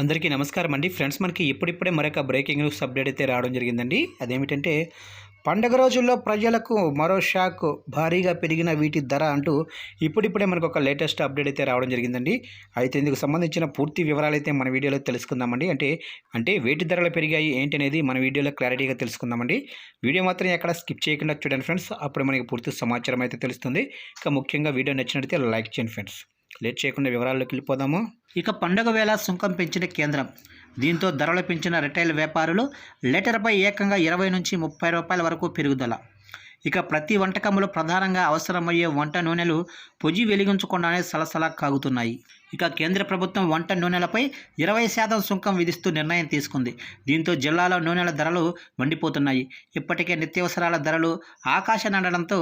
అందరికీ నమస్కారం అండి. ఫ్రెండ్స్ మనకి ఇప్పుడిప్పుడే మరొక బ్రేకింగ్ న్యూస్ అప్డేట్ అయితే రావడం జరిగిందండి. అదేమిటంటే పండగ రోజుల్లో ప్రజలకు మరో షాక్ భారీగా పెరిగిన వీటి ధర అంటూ ఇప్పుడిప్పుడే మనకు ఒక లేటెస్ట్ అప్డేట్ అయితే రావడం జరిగిందండి. అయితే ఇందుకు సంబంధించిన పూర్తి వివరాలు అయితే మన వీడియోలో తెలుసుకుందామండి. అంటే అంటే వేటి ధరలు పెరిగాయి ఏంటి అనేది మన వీడియోలో క్లారిటీగా తెలుసుకుందామండి. వీడియో మాత్రం ఎక్కడ స్కిప్ చేయకుండా చూడండి ఫ్రెండ్స్. అప్పుడు మనకి పూర్తి సమాచారం అయితే తెలుస్తుంది. ఇక ముఖ్యంగా వీడియో నచ్చినట్లయితే లైక్ చేయండి ఫ్రెండ్స్. లేట్ చేయకుండా వివరాల్లోకి వెళ్ళిపోదాము. ఇక పండుగ వేళ సుంకం పెంచిన కేంద్రం. దీంతో ధరలు పెంచిన రిటైల్ వ్యాపారులు లీటర్పై ఏకంగా ఇరవై నుంచి ముప్పై రూపాయల వరకు పెరుగుదల. ఇక ప్రతి వంటకంలో ప్రధానంగా అవసరమయ్యే వంట నూనెలు పొజి వెలిగించకుండానే సలసలా కాగుతున్నాయి. ఇక కేంద్ర ప్రభుత్వం వంట నూనెలపై ఇరవై శాతం సుంకం విధిస్తూ నిర్ణయం తీసుకుంది. దీంతో జిల్లాలో నూనెల ధరలు మండిపోతున్నాయి. ఇప్పటికే నిత్యావసరాల ధరలు ఆకాశనండడంతో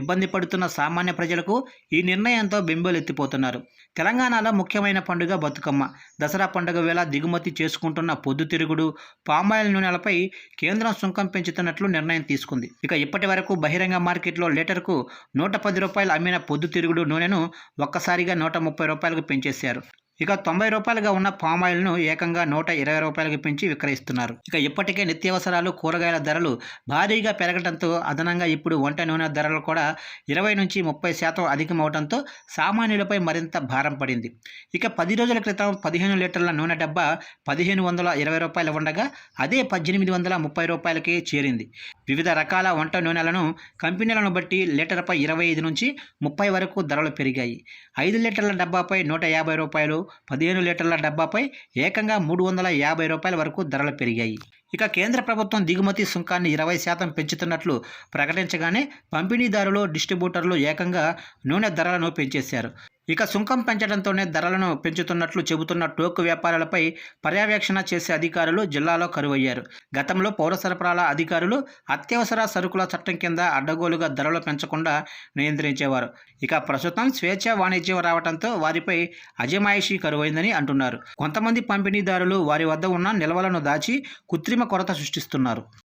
ఇబ్బంది పడుతున్న సామాన్య ప్రజలకు ఈ నిర్ణయంతో బెంబేలెత్తిపోతున్నారు తెలంగాణలో ముఖ్యమైన పండుగ బతుకమ్మ. దసరా పండుగ వేళ దిగుమతి చేసుకుంటున్న పొద్దుతిరుగుడు పామాయిల్ నూనెలపై కేంద్రం సుంకం పెంచుతున్నట్లు నిర్ణయం తీసుకుంది. ఇక ఇప్పటి వరకు బహిరంగ మార్కెట్లో లీటర్కు నూట పది రూపాయలు అమ్మిన పొద్దుతిరుగుడు నూనెను ఒక్కసారిగా నూట ముప్పై రూపాయలకు పెంచేశారు ఇక తొంభై రూపాయలుగా ఉన్న పామాయిల్ను ఏకంగా నూట ఇరవై రూపాయలకు పెంచి విక్రయిస్తున్నారు. ఇక ఇప్పటికే నిత్యావసరాలు కూరగాయల ధరలు భారీగా పెరగడంతో అదనంగా ఇప్పుడు వంట నూనె ధరలు కూడా ఇరవై నుంచి ముప్పై శాతం అధికమవడంతో సామాన్యులపై మరింత భారం పడింది. ఇక పది రోజుల క్రితం పదిహేను లీటర్ల నూనె డబ్బా పదిహేను వందల ఇరవై రూపాయలు ఉండగా అదే పద్దెనిమిది వందల ముప్పై రూపాయలకే చేరింది. వివిధ రకాల వంట నూనెలను కంపెనీలను బట్టి లీటర్పై ఇరవై ఐదు నుంచి ముప్పై వరకు ధరలు పెరిగాయి. ఐదు లీటర్ల డబ్బాపై నూట యాభై రూపాయలు పదిహేను లీటర్ల డబ్బాపై ఏకంగా మూడు వందల యాభై రూపాయల వరకు ధరలు పెరిగాయి. ఇక కేంద్ర ప్రభుత్వం దిగుమతి సుంకాన్ని ఇరవై శాతం పెంచుతున్నట్లు ప్రకటించగానే పంపిణీదారులు డిస్ట్రిబ్యూటర్లు ఏకంగా నూనె ధరలను పెంచేశారు. ఇక సుంకం పెంచడంతోనే ధరలను పెంచుతున్నట్లు చెబుతున్న టోకు వ్యాపారాలపై పర్యవేక్షణ చేసే అధికారులు జిల్లాలో కరువయ్యారు. గతంలో పౌర సరఫరాల అధికారులు అత్యవసర సరుకుల చట్టం కింద అడ్డగోలుగా ధరలు పెంచకుండా నియంత్రించేవారు. ఇక ప్రస్తుతం స్వేచ్ఛ వాణిజ్యం రావడంతో వారిపై అజమాయిషీ కరువైందని అంటున్నారు. కొంతమంది పంపిణీదారులు వారి వద్ద ఉన్న నిల్వలను దాచి కృత్రిమ కొరత సృష్టిస్తున్నారు.